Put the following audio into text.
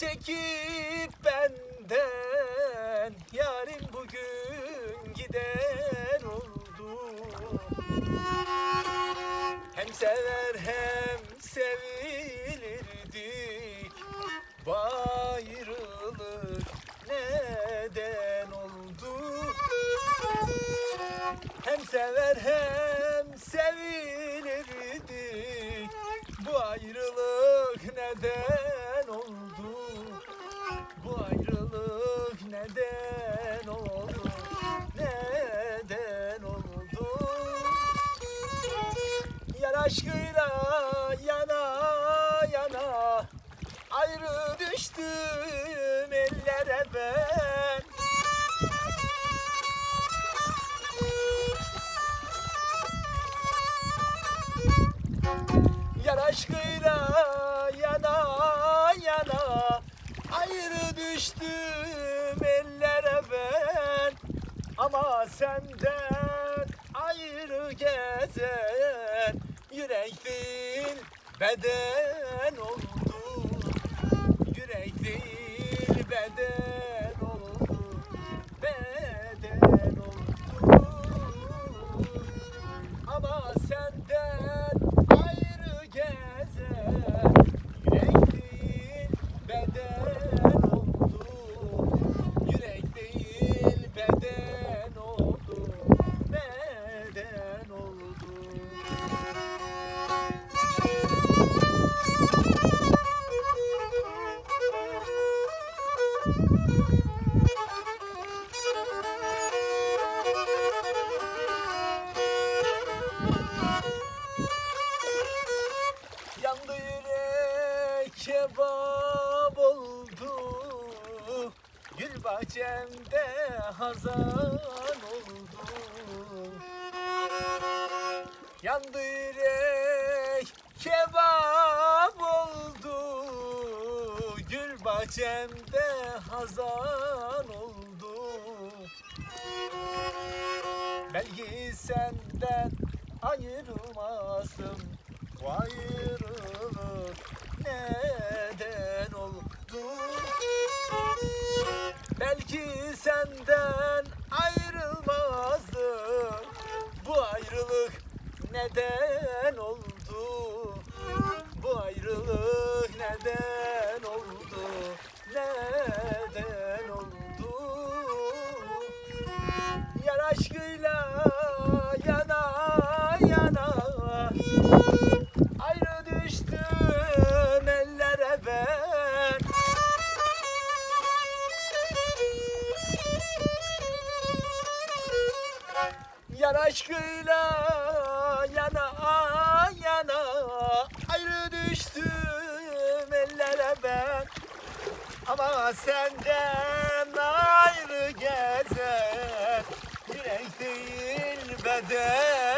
çekip benden Yarim bugün giden oldu. Hem sever hem sevilirdik Bu ayrılık neden oldu? Hem sever hem sevilirdik Bu ayrılık neden neden oldu? Neden oldu? Yar aşkıyla yana yana Ayrı düştüm ellere ben. Yar aşkıyla yana yana Ayrı düştüm Ama senden ayrı gezen Yürek değil beden oldu. Yürek değil beden oldu. Beden oldu. Ama senden Yandı yürek kebap oldu. Gül bahçemde hazan oldu. Yandı yürek kebap oldu. Gül bahçemde hazan oldu Belki senden ayrılmazdım. Bu ayrılık neden oldu? Belki senden ayrılmazdım. Bu ayrılık neden oldu Yar aşkıyla yana yana. Ayrı düştüm ellere ben. Ama senden ayrı gezen Yürek değil beden